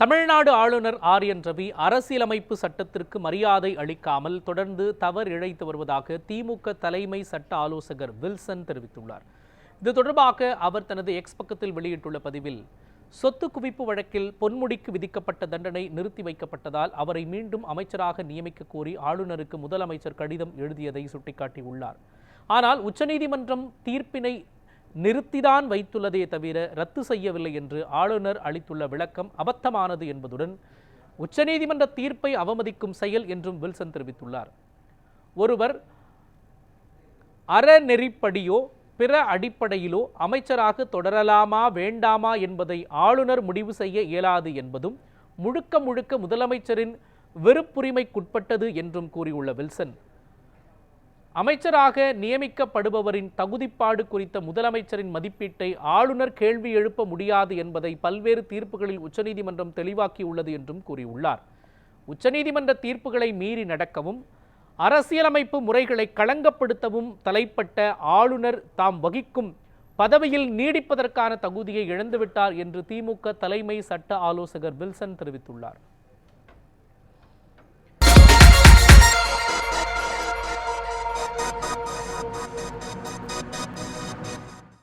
தமிழ்நாடு ஆளுநர் R N Ravi அரசியலமைப்பு சட்டத்திற்கு மரியாதை அளிக்காமல் தொடர்ந்து தவறு இழைத்து வருவதாக திமுக தலைமை சட்ட ஆலோசகர் வில்சன் தெரிவித்துள்ளார். இது தொடர்பாக அவர் தனது எக்ஸ் பக்கத்தில் வெளியிட்டுள்ள பதிவில் சொத்து குவிப்பு வழக்கில் பொன்முடிக்கு விதிக்கப்பட்ட தண்டனை நிறுத்தி வைக்கப்பட்டதால் அவரை மீண்டும் அமைச்சராக நியமிக்க கோரி ஆளுநருக்கு முதலமைச்சர் கடிதம் எழுதியதை சுட்டிக்காட்டியுள்ளார். ஆனால் உச்சநீதிமன்றம் தீர்ப்பினை நிறுத்திதான் வைத்துள்ளதே தவிர ரத்து செய்யவில்லை என்று ஆளுநர் அளித்துள்ள விளக்கம் அபத்தமானது என்பதுடன் உச்சநீதிமன்ற தீர்ப்பை அவமதிக்கும் செயல் என்றும் வில்சன் தெரிவித்துள்ளார். ஒருவர் அறநெறிப்படியோ பிற அடிப்படையிலோ அமைச்சராக தொடரலாமா வேண்டாமா என்பதை ஆளுநர் முடிவு செய்ய இயலாது என்பதும் முழுக்க முழுக்க முதலமைச்சரின் வெறுப்புரிமைக்குட்பட்டது என்றும் கூறியுள்ள வில்சன். அமைச்சராக நியமிக்கப்படுபவரின் தகுதிப்பாடு குறித்த முதலமைச்சரின் மதிப்பீட்டை ஆளுநர் கேள்வி எழுப்ப முடியாது என்பதை பல்வேறு தீர்ப்புகளில் உச்சநீதிமன்றம் தெளிவாக்கியுள்ளது என்றும் கூறியுள்ளார். உச்சநீதிமன்ற தீர்ப்புகளை மீறி நடக்கவும் அரசியலமைப்பு முறைகளை களங்கப்படுத்தவும் தலைப்பட்ட ஆளுநர் தாம் வகிக்கும் பதவியில் நீடிப்பதற்கான தகுதியை இழந்துவிட்டார் என்று திமுக தலைமை சட்ட ஆலோசகர் வில்சன் தெரிவித்துள்ளார்.